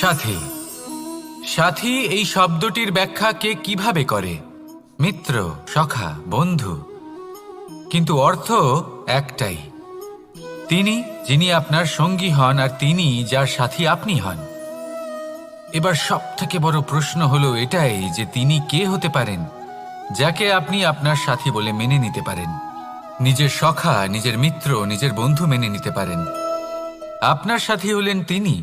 সাথী। সাথী, এই শব্দটির ব্যাখ্যা কে কীভাবে করে? মিত্র, সখা, বন্ধু। কিন্তু অর্থ একটাই। তিনি, যিনি আপনার সঙ্গী হন আর তিনি যার সাথী আপনি হন। এবার সব থেকে বড় প্রশ্ন হলো এটাই যে তিনি কে হতে পারেন, যাকে আপনি আপনার সাথী বলে মেনে নিতে পারেন। নিজের সখা, নিজের মিত্র, নিজের বন্ধু মেনে নিতে পারেন। আপনার সাথী হলেন তিনি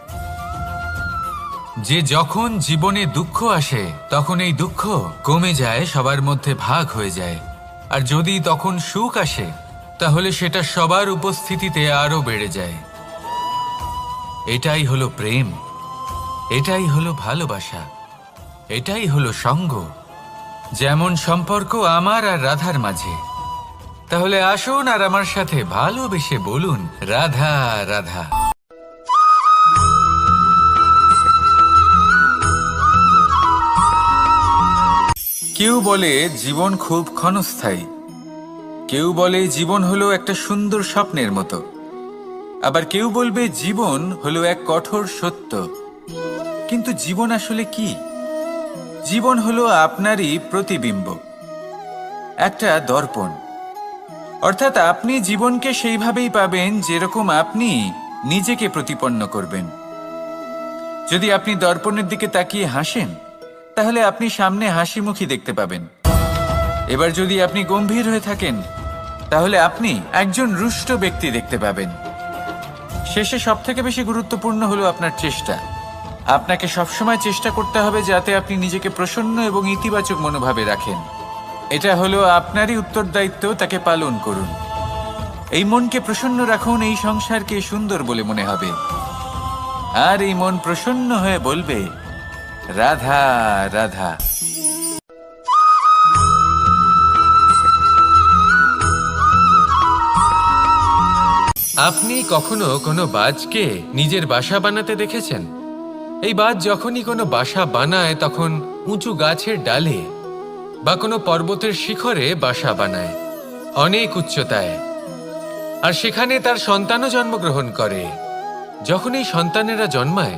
যে যখন জীবনে দুঃখ আসে, তখন এই দুঃখ কমে যায়, সবার মধ্যে ভাগ হয়ে যায়। আর যদি তখন সুখ আসে, তাহলে সেটা সবার উপস্থিতিতে আরও বেড়ে যায়। এটাই হলো প্রেম। এটাই হলো ভালোবাসা। এটাই হলো সঙ্গ। যেমন সম্পর্ক আমার আর রাধার মাঝে। তাহলে আসুন আর আমার সাথে ভালোবেসে বলুন, রাধা রাধা। কেউ বলে জীবন খুব ক্ষণস্থায়ী। কেউ বলে জীবন হলো একটা সুন্দর স্বপ্নের মতো। আবার কেউ বলবে জীবন হলো এক কঠোর সত্য। কিন্তু জীবন আসলে কি? জীবন হলো আপনারই প্রতিবিম্ব। একটা দর্পণ। অর্থাৎ আপনি জীবনকে সেইভাবেই পাবেন যেরকম আপনি নিজেকে প্রতিপন্ন করবেন। যদি আপনি দর্পণের দিকে তাকিয়ে হাসেন তাহলে আপনি সামনে হাসি মুখী দেখতে পাবেন। এবার যদি আপনি গম্ভীর হয়ে থাকেন, তাহলে আপনি একজন রুষ্ট ব্যক্তি দেখতে পাবেন। শেষে সব থেকে বেশি গুরুত্বপূর্ণ হলো আপনার চেষ্টা। আপনাকে সবসময় চেষ্টা করতে হবে যাতে আপনি নিজেকে প্রসন্ন এবং ইতিবাচক মনোভাবে রাখেন। এটা হলো আপনারই উত্তরদায়িত্ব, তাকে পালন করুন। এই মনকে প্রসন্ন রাখুন, এই সংসারকে সুন্দর বলে মনে হবে। আর এই মন প্রসন্ন হয়ে বলবে রাধা রাধা। আপনি কখনো কোনো বাজকে নিজের বাসা বানাতে দেখেছেন? এই বাজ যখনই কোনো বাসা বানায়, তখন উঁচু গাছের ডালে বা কোনো পর্বতের শিখরে বাসা বানায়, অনেক উচ্চতায়। আর সেখানে তার সন্তানও জন্মগ্রহণ করে। যখন এই সন্তানেরা জন্মায়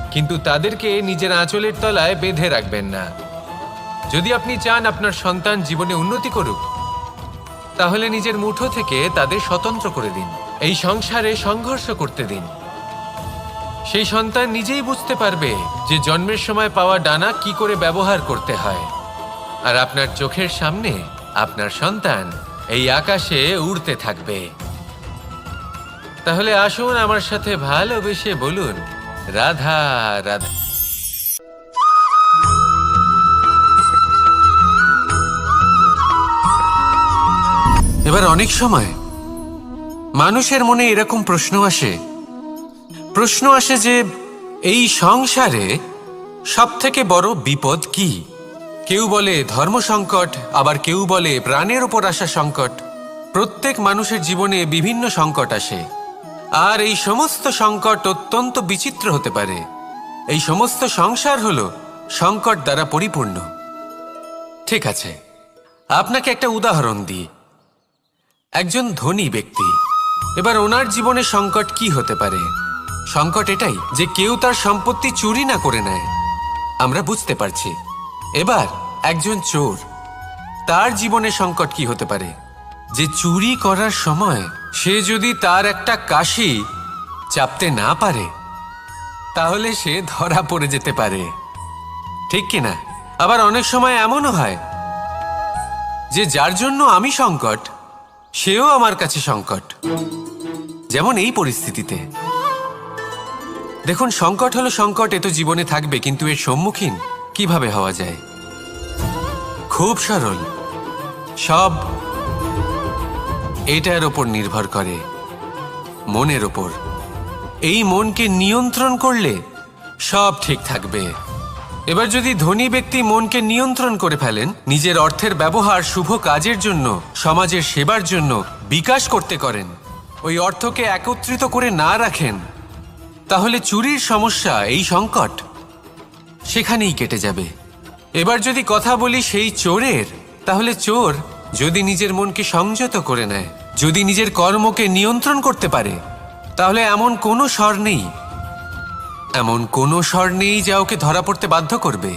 কিন্তু তাদেরকে নিজের আঁচলের তলায় বেঁধে রাখবেন না। যদি আপনি চান আপনার সন্তান জীবনে উন্নতি করুক, তাহলে নিজের মুঠো থেকে তাদের স্বতন্ত্র করে দিন। এই সংসারে সংঘর্ষ করতে দিন। সেই সন্তান নিজেই বুঝতে পারবে যে জন্মের সময় পাওয়া ডানা কি করে ব্যবহার করতে হয়। আর আপনার চোখের সামনে আপনার সন্তান এই আকাশে উড়তে থাকবে। তাহলে আসুন আমার সাথে ভালোবেসে বলুন রাধা রাধা। এবার অনেক সময় মানুষের মনে এরকম প্রশ্ন আসে। প্রশ্ন আসে যে, এই সংসারে সব থেকে বড় বিপদ কি? কেউ বলে ধর্ম সংকট, আবার কেউ বলে প্রাণের ওপর আসা সংকট। প্রত্যেক মানুষের জীবনে বিভিন্ন সংকট আসে। আর এই সমস্ত সংকট অত্যন্ত বিচিত্র হতে পারে। এই সমস্ত সংসার হল সংকট দ্বারা পরিপূর্ণ। ঠিক আছে, আপনাকে একটা উদাহরণ দিই। একজন ধনী ব্যক্তি, এবার ওনার জীবনে সংকট কি হতে পারে? সংকট এটাই যে কেউ তার সম্পত্তি চুরি না করে নেয়। আমরা বুঝতে পারছি। এবার একজন চোর, তার জীবনে সংকট কি হতে পারে? যে চুরি করার সময় সে যদি তার একটা কাশি চাপতে না পারে, তাহলে সে ধরা পড়ে যেতে পারে। ঠিক কিনা আবার অনেক সময় এমনও হয় যে যার জন্য আমি সংকট, সেও আমার কাছে সংকট। যেমন এই পরিস্থিতিতে। দেখুন, সংকট হলো সংকট, এ তো জীবনে থাকবে, কিন্তু এর সম্মুখীন কীভাবে হওয়া যায়? খুব সরল। সব এটার ওপর নির্ভর করে, মনের ওপর এই মনকে নিয়ন্ত্রণ করলে সব ঠিক থাকবে। এবার যদি ধনী ব্যক্তি মনকে নিয়ন্ত্রণ করে ফেলেন, নিজের অর্থের ব্যবহার শুভ কাজের জন্য, সমাজের সেবার জন্য বিকাশ করতে করেন, ওই অর্থকে একত্রিত করে না রাখেন, তাহলে চুরির সমস্যা, এই সংকট, সেখানেই কেটে যাবে। এবার যদি কথা বলি সেই চোরের, তাহলে চোর যদি নিজের মনকে সংযত করে নেয়, যদি নিজের কর্মকে নিয়ন্ত্রণ করতে পারে, তাহলে এমন কোনো স্বর নেই। এমন কোনো স্বর নেই যা ওকে ধরা পড়তে বাধ্য করবে।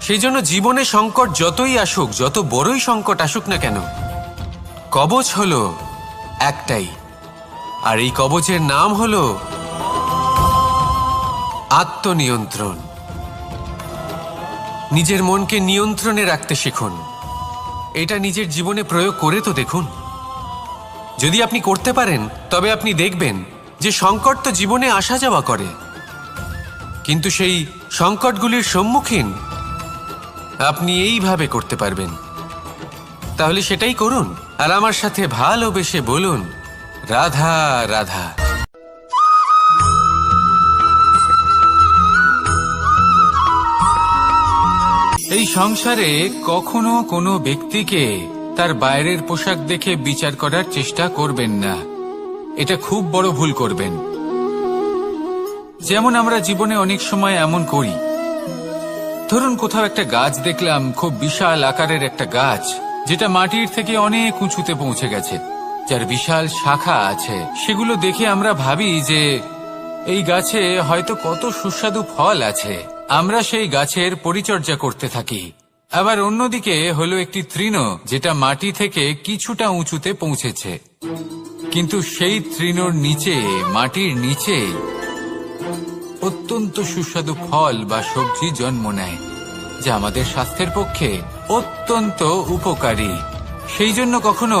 সেই জন্য জীবনে সংকট যতই আসুক, যত বড়ই সংকট আসুক না কেন, কবচ হলো একটাই। আর এই কবচের নাম হলো আত্মনিয়ন্ত্রণ। নিজের মনকে নিয়ন্ত্রণে রাখতে শিখুন। এটা নিজের জীবনে প্রয়োগ করে তো দেখুন। যদি আপনি করতে পারেন, তবে আপনি দেখবেন যে সংকট তো জীবনে আসা যাওয়া করে। কিন্তু সেই সংকটগুলির সম্মুখীন আপনি এইভাবে করতে পারবেন। তাহলে সেটাই করুন। আর আমার সাথে ভালোবেসে বলুন, রাধা রাধা। এই সংসারে কখনো কোনো ব্যক্তিকে তার বাইরের পোশাক দেখে বিচার করার চেষ্টা করবেন না। এটা খুব বড় ভুল করবেন। যেমন আমরা জীবনে অনেক সময় এমন করি। ধরুন কোথাও একটা গাছ দেখলাম, খুব বিশাল আকারের একটা গাছ, যেটা মাটির থেকে অনেক উঁচুতে পৌঁছে গেছে, যার বিশাল শাখা আছে। সেগুলো দেখে আমরা ভাবি যে এই গাছে হয়তো কত সুস্বাদু ফল আছে। আমরা সেই গাছের পরিচর্যা করতে থাকি। আবার অন্যদিকে হলো একটি তৃণ, যেটা মাটি থেকে কিছুটা উঁচুতে পৌঁছেছে। কিন্তু সেই তৃণর নিচে, মাটির নিচে অত্যন্ত সুস্বাদু ফল বা সবজি জন্ম নেয়, যা আমাদের স্বাস্থ্যের পক্ষে অত্যন্ত উপকারী। সেই জন্য কখনো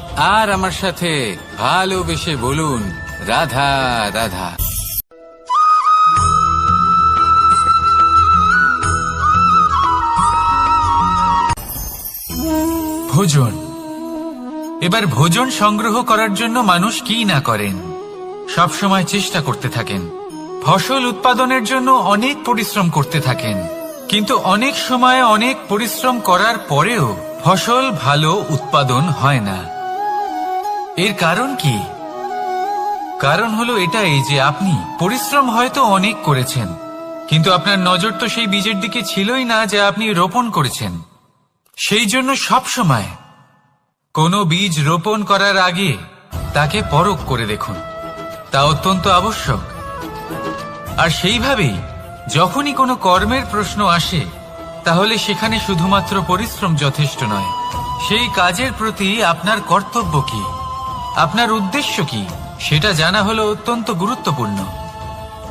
আর আমার সাথে ভালোবেসে বলুন, রাধা রাধা। ভোজন। এবার ভোজন সংগ্রহ করার জন্য মানুষ কি না করেন? সব সময় চেষ্টা করতে থাকেন। ফসল উৎপাদনের জন্য অনেক পরিশ্রম করতে থাকেন। কিন্তু অনেক সময় অনেক পরিশ্রম করার পরেও ফসল ভালো উৎপাদন হয় না। এর কারণ কি? কারণ হলো এটাই যে আপনি পরিশ্রম হয়তো অনেক করেছেন, কিন্তু আপনার নজর তো সেই বীজের দিকে ছিলই না যে আপনি রোপণ করেছেন। সেই জন্য সব সময় কোনো বীজ রোপণ করার আগে তাকে পরখ করে দেখুন। তা অত্যন্ত আবশ্যক। আর সেইভাবেই যখনই কোনো কর্মের প্রশ্ন আসে, তাহলে সেখানে শুধুমাত্র পরিশ্রম যথেষ্ট নয়, সেই কাজের প্রতি আপনার কর্তব্য কি? আপনার উদ্দেশ্য কি? সেটা জানা হলো অত্যন্ত গুরুত্বপূর্ণ।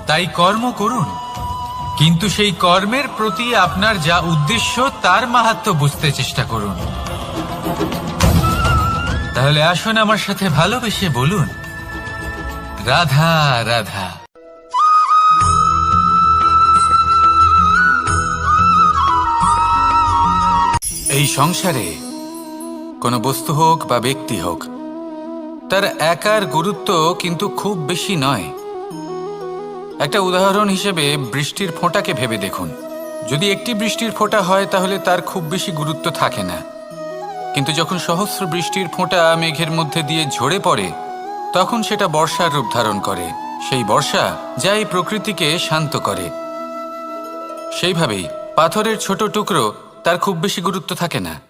তাই কর্ম করুন। কিন্তু সেই কর্মের প্রতি আপনার যা উদ্দেশ্য, তার মাহাত্ম বুঝতে চেষ্টা করুন। তাহলে আসুন আমার সাথে ভালোবেসে বলুন, রাধা রাধা। এই সংসারে কোনো বস্তু হোক বা ব্যক্তি হোক তার একার গুরুত্ব কিন্তু খুব বেশি নয়। একটা উদাহরণ হিসেবে বৃষ্টির ফোঁটাকে ভেবে দেখুন। যদি একটি বৃষ্টির ফোঁটা হয়, তাহলে তার খুব বেশি গুরুত্ব থাকে না। কিন্তু যখন সহস্র বৃষ্টির ফোঁটা মেঘের মধ্যে দিয়ে ঝরে পড়ে, তখন সেটা বর্ষার রূপ ধারণ করে। সেই বর্ষা যা এই প্রকৃতিকে শান্ত করে। সেইভাবেই পাথরের ছোট টুকরো তার খুব বেশি গুরুত্ব থাকে না।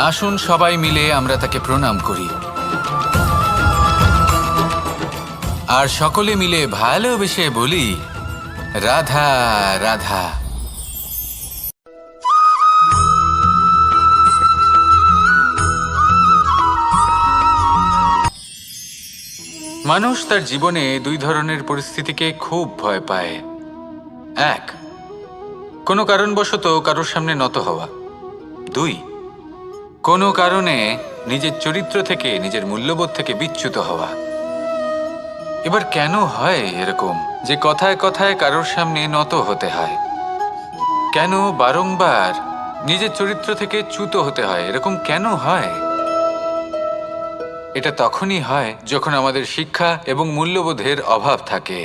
আসুন সবাই মিলে আমরা তাকে প্রণাম করি। আর সকলে মিলে ভালোবেসে বলি, রাধা রাধা। মানুষ তার জীবনে দুই ধরনের পরিস্থিতিকে খুব ভয় পায়। এক, কোনো কারণবশত কারোর সামনে নত হওয়া। দুই কোনো কারণে নিজের চরিত্র থেকে, নিজের মূল্যবোধ থেকে বিচ্যুত হওয়া। এবার কেন হয় এরকম যে কথায় কথায় কারোর সামনে নত হতে হয়? কেন বারংবার নিজের চরিত্র থেকে চ্যুত হতে হয়? এরকম কেন হয়? এটা তখনই হয় যখন আমাদের শিক্ষা এবং মূল্যবোধের অভাব থাকে।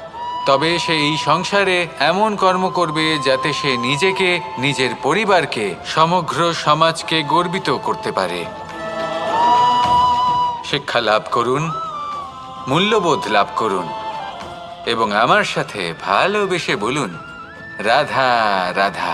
তবে সে এই সংসারে এমন কর্ম করবে যাতে সে নিজেকে, নিজের পরিবারকে, সমগ্র সমাজকে গর্বিত করতে পারে। শিক্ষা লাভ করুন, মূল্যবোধ লাভ করুন, এবং আমার সাথে ভালোবেসে বলুন, রাধা রাধা।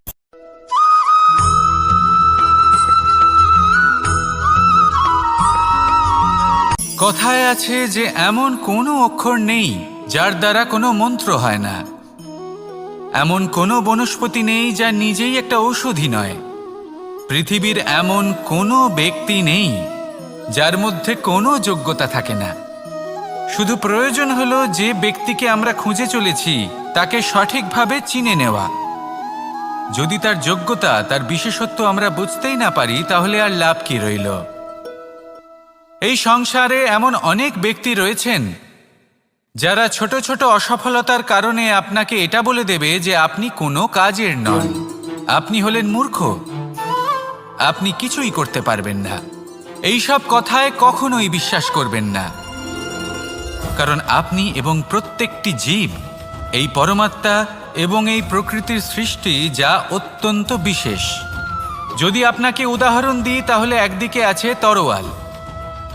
কথায় আছে যে এমন কোনো অক্ষর নেই যার দ্বারা কোনো মন্ত্র হয় না। এমন কোনো বনস্পতি নেই যা নিজেই একটা ঔষধি নয়। পৃথিবীর এমন কোনো ব্যক্তি নেই যার মধ্যে কোনো যোগ্যতা থাকে না। শুধু প্রয়োজন হলো যে ব্যক্তিকে আমরা খুঁজে চলেছি, তাকে সঠিকভাবে চিনে নেওয়া। যদি তার যোগ্যতা, তার বিশেষত্ব আমরা বুঝতেই না পারি, তাহলে আর লাভ কি রইল? এই সংসারে এমন অনেক ব্যক্তি রয়েছেন, যারা ছোট ছোট অসফলতার কারণে আপনাকে এটা বলে দেবে যে আপনি কোনো কাজের নন। আপনি হলেন মূর্খ। আপনি কিছুই করতে পারবেন না। এইসব কথায় কখনোই বিশ্বাস করবেন না। কারণ আপনি এবং প্রত্যেকটি জীব, এই পরমাত্মা এবং এই প্রকৃতির সৃষ্টি যা অত্যন্ত বিশেষ। যদি আপনাকে উদাহরণ দিই, তাহলে একদিকে আছে তরোয়াল।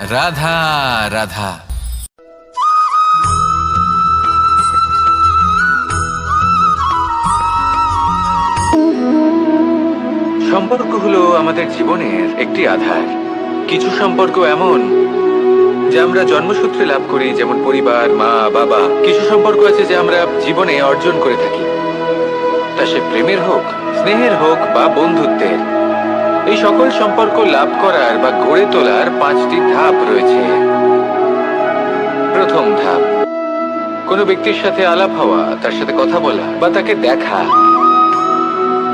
রাধা রাধা। সম্পর্ক হলো আমাদের জীবনের একটি আধার। কিছু সম্পর্ক এমন যা আমরা জন্মসূত্রে লাভ করি, যেমন পরিবার, মা, বাবা। কিছু সম্পর্ক আছে যে আমরা জীবনে অর্জন করে থাকি। তা সে প্রেমের হোক, স্নেহের হোক বা বন্ধুত্বের। এই সকল সম্পর্ক লাভ করার বা গড়ে তোলার পাঁচটি ধাপ রয়েছে। প্রথম ধাপ, কোনো ব্যক্তির সাথে আলাপ হওয়া, তার সাথে কথা বলা বা তাকে দেখা।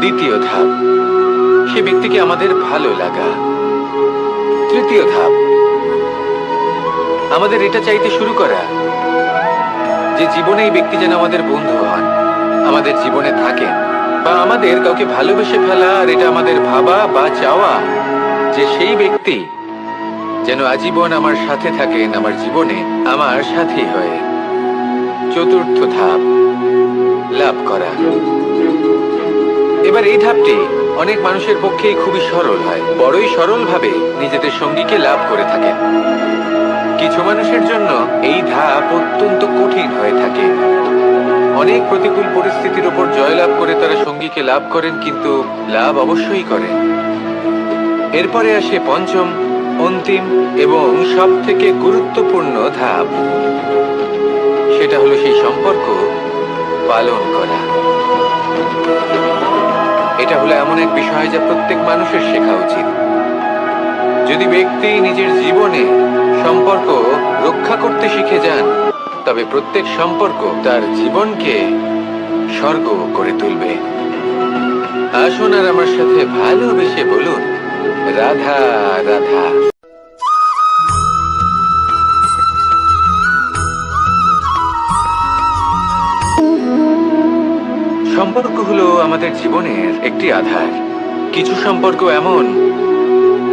দ্বিতীয় ধাপ, সে ব্যক্তিকে আমাদের ভালো লাগা। তৃতীয় ধাপ, আমাদের এটা চাইতে শুরু করা, যে জীবনে এই ব্যক্তি যেন আমাদের বন্ধু হন, আমাদের জীবনে থাকেন। বা আমাদের কাউকে ভালোবেসে ফেলা, আর এটা আমাদের ভাবা বা চাওয়া যে সেই ব্যক্তি যেন আজীবন আমার সাথে থাকেন, আমার জীবনে আমার সাথী হয়ে। চতুর্থ ধাপ, লাভ করা। এবার এই ধাপটি অনেক মানুষের পক্ষেই খুবই সরল হয়। বড়ই সরলভাবে নিজেদের সঙ্গীকে লাভ করে থাকেন। কিছু মানুষের জন্য এই ধাপ অত্যন্ত কঠিন হয়ে থাকে। অনেক প্রতিকূল পরিস্থিতির উপর জয়লাভ করে তারা সঙ্গীকে লাভ করেন, কিন্তু লাভ অবশ্যই করে। এরপরে আসে পঞ্চম, অন্তিম এবং সব থেকে গুরুত্বপূর্ণ ধাপ। সেটা হলো সেই সম্পর্ক পালন করা। এটা হলো এমন এক বিষয় যা প্রত্যেক মানুষের শেখা উচিত। যদি ব্যক্তি নিজের জীবনে সম্পর্ক রক্ষা করতে শিখে যান তবে প্রত্যেক সম্পর্ক তার জীবনকে স্বর্গ করে তুলবে। আসুন আর আমার সাথে ভালোবেসে বলুন, রাধা রাধা। সম্পর্ক হলো আমাদের জীবনের একটি আধার। কিছু সম্পর্ক এমন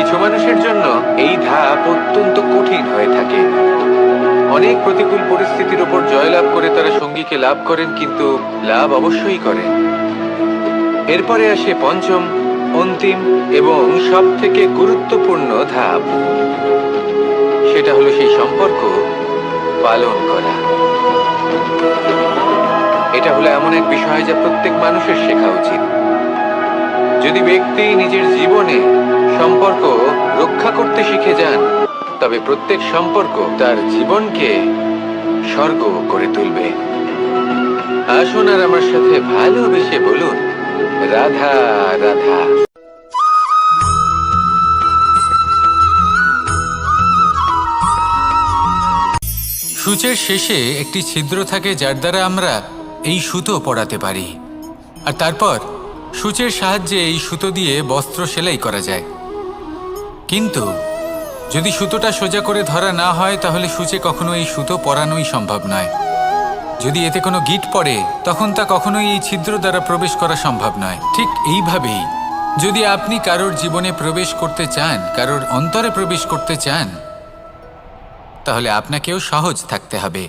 কিছু মানুষের জন্য এই ধাপ অত্যন্ত কঠিন হয়ে থাকে। অনেক প্রতিকূল পরিস্থিতির উপর জয়লাভ করে তারা সঙ্গীকে লাভ করেন, কিন্তু লাভ অবশ্যই করেন। এরপরে আসে পঞ্চম, অন্তিম এবং সব থেকে গুরুত্বপূর্ণ ধাপ। সেটা হলো সেই সম্পর্ক পালন করা। এটা হলো এমন এক বিষয় যা প্রত্যেক মানুষের শেখা উচিত। যদি ব্যক্তি নিজের জীবনে সম্পর্ক রক্ষা করতে শিখে যান, তবে প্রত্যেক সম্পর্ক তার জীবনকে স্বর্গ করে তুলবে। আসুন আর আমার সাথে ভালোবেসে বলুন, রাধা রাধা। সূচের শেষে একটি ছিদ্র থাকে যার দ্বারা আমরা এই সুতো পড়াতে পারি। আর তারপর সূচের সাহায্যে এই সুতো দিয়ে বস্ত্র সেলাই করা যায়। কিন্তু যদি সুতোটা সোজা করে ধরা না হয়, তাহলে সূচে কখনো এই সুতো পরানোই সম্ভব নয়। যদি এতে কোনো গিট পড়ে, তখন তা কখনোই এই ছিদ্র দ্বারা প্রবেশ করা সম্ভব নয়। ঠিক এইভাবেই, যদি আপনি কারোর জীবনে প্রবেশ করতে চান, কারোর অন্তরে প্রবেশ করতে চান, তাহলে আপনাকেও সহজ থাকতে হবে।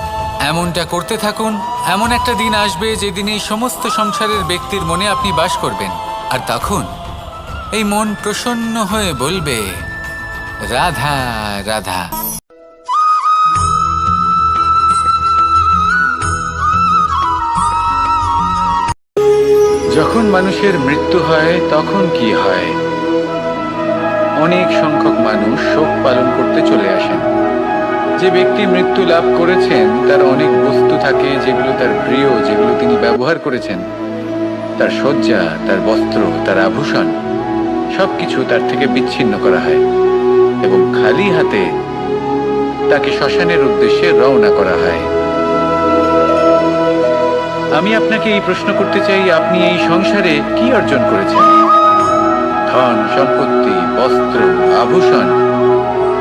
এমনটা করতে থাকুন। এমন একটা দিন আসবে যেদিন এই সমস্ত সংসারের ব্যক্তির মনে আপনি বাস করবেন। আর তখন এই মন প্রসন্ন হয়ে বলবে, রাধা রাধা। যখন মানুষের মৃত্যু হয়, তখন কি হয়? অনেক সংখ্যক মানুষ শোক পালন করতে চলে আসেন। যে ব্যক্তি মৃত্যু লাভ করেছেন, তার অনেক বস্তু থাকে যেগুলো তার প্রিয়, যেগুলো তিনি ব্যবহার করেছেন। তার শয্যা, তার বস্ত্র, তার আভূষণ, সবকিছু তার থেকে বিচ্ছিন্ন করা হয় এবং খালি হাতে তাকে শ্মশানের উদ্দেশ্যে রওনা করা হয়। আমি আপনাকে এই প্রশ্ন করতে চাই, আপনি এই সংসারে কি অর্জন করেছেন? ধন, সম্পত্তি, বস্ত্র, আভূষণ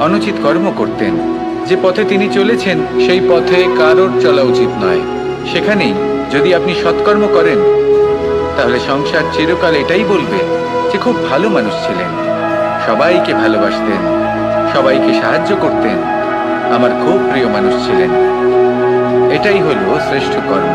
অনুচিত কর্ম করতেন। যে পথে তিনি চলেছেন, সেই পথে কারোর চলা উচিত নয়। সেখানেই যদি আপনি সৎকর্ম করেন, তাহলে সংসার চিরকাল এটাই বলবে যে খুব ভালো মানুষ ছিলেন। সবাইকে ভালোবাসতেন, সবাইকে সাহায্য করতেন, আমার খুব প্রিয় মানুষ ছিলেন। এটাই হলো শ্রেষ্ঠ কর্ম।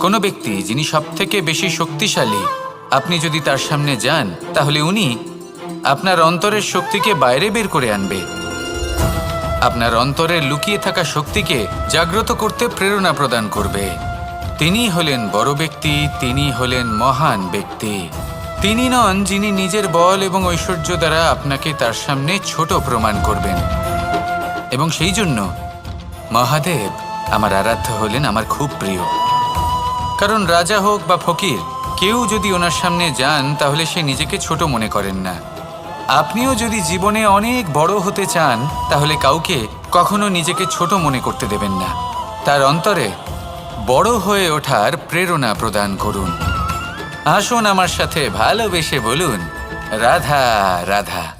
কোনো ব্যক্তি যিনি সব থেকে বেশি শক্তিশালী, আপনি যদি তার সামনে যান, তাহলে উনি আপনার অন্তরের শক্তিকে বাইরে বের করে আনবে। আপনার অন্তরে লুকিয়ে থাকা শক্তিকে জাগ্রত করতে প্রেরণা প্রদান করবে। তিনি হলেন বড় ব্যক্তি, তিনি হলেন মহান ব্যক্তি। তিনি নন যিনি নিজের বল এবং ঐশ্বর্য দ্বারা আপনাকে তার সামনে ছোট প্রমাণ করবেন। এবং সেই জন্য মহাদেব আমার আরাধ্য হলেন, আমার খুব প্রিয়। কারণ রাজা হোক বা ফকির, কেউ যদি ওনার সামনে যান, তাহলে সে নিজেকে ছোট মনে করেন না। আপনিও যদি জীবনে অনেক বড় হতে চান, তাহলে কাউকে কখনো নিজেকে ছোট মনে করতে দেবেন না। তার অন্তরে বড় হয়ে ওঠার প্রেরণা প্রদান করুন। আসুন আমার সাথে ভালোবেসে বলুন, রাধা রাধা।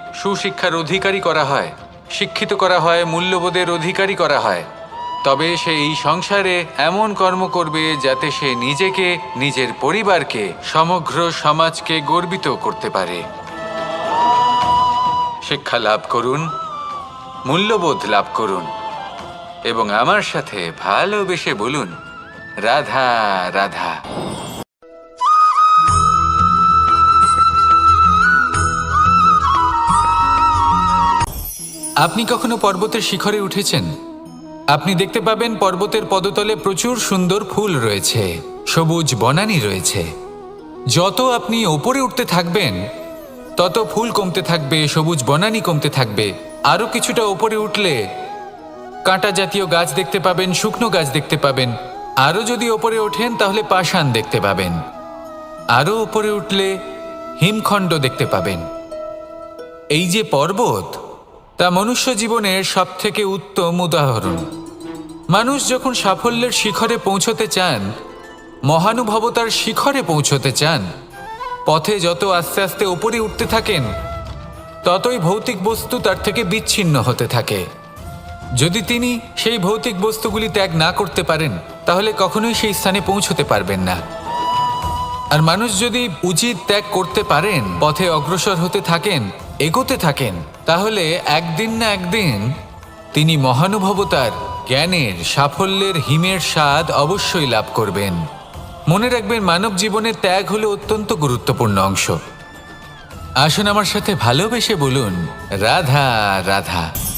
সুশিক্ষার অধিকারী করা হয়, শিক্ষিত করা হয়, মূল্যবোধের অধিকারী করা হয়। তবে সে এই সংসারে এমন কর্ম করবে যাতে সে নিজেকে, নিজের পরিবারকে, সমগ্র সমাজকে গর্বিত করতে পারে। শিক্ষা লাভ করুন, মূল্যবোধ লাভ করুন এবং আমার সাথে ভালোবেসে বলুন, রাধা রাধা। আপনি কখনো পর্বতের শিখরে উঠেছেন? আপনি দেখতে পাবেন পর্বতের পদতলে প্রচুর সুন্দর ফুল রয়েছে, সবুজ বনানি রয়েছে। যত আপনি ওপরে উঠতে থাকবেন, তত ফুল কমতে থাকবে, সবুজ বনানি কমতে থাকবে। আরও কিছুটা ওপরে উঠলে কাঁটা জাতীয় গাছ দেখতে পাবেন, শুকনো গাছ দেখতে পাবেন। আরও যদি ওপরে ওঠেন, তাহলে পাষাণ দেখতে পাবেন। আরও ওপরে উঠলে হিমখণ্ড দেখতে পাবেন। এই যে পর্বত তা মনুষ্য জীবনের সবথেকে উত্তম উদাহরণ। মানুষ যখন সাফল্যের শিখরে পৌঁছতে চান, মহানুভবতার শিখরে পৌঁছতে চান, পথে যত আস্তে আস্তে ওপরে উঠতে থাকেন, ততই ভৌতিক বস্তু তার থেকে বিচ্ছিন্ন হতে থাকে। যদি তিনি সেই ভৌতিক বস্তুগুলি ত্যাগ না করতে পারেন, তাহলে কখনোই সেই স্থানে পৌঁছতে পারবেন না। আর মানুষ যদি উচিত ত্যাগ করতে পারেন, পথে অগ্রসর হতে থাকেন, এগোতে থাকেন তাহলে একদিন না একদিন তিনি মহানুভবতার জ্ঞানের সাফল্যের হিমের স্বাদ অবশ্যই লাভ করবেন। মনে রাখবেন, মানব জীবনে ত্যাগ হলো অত্যন্ত গুরুত্বপূর্ণ অংশ। আসুন আমার সাথে ভালোবেসে বলুন, রাধা রাধা।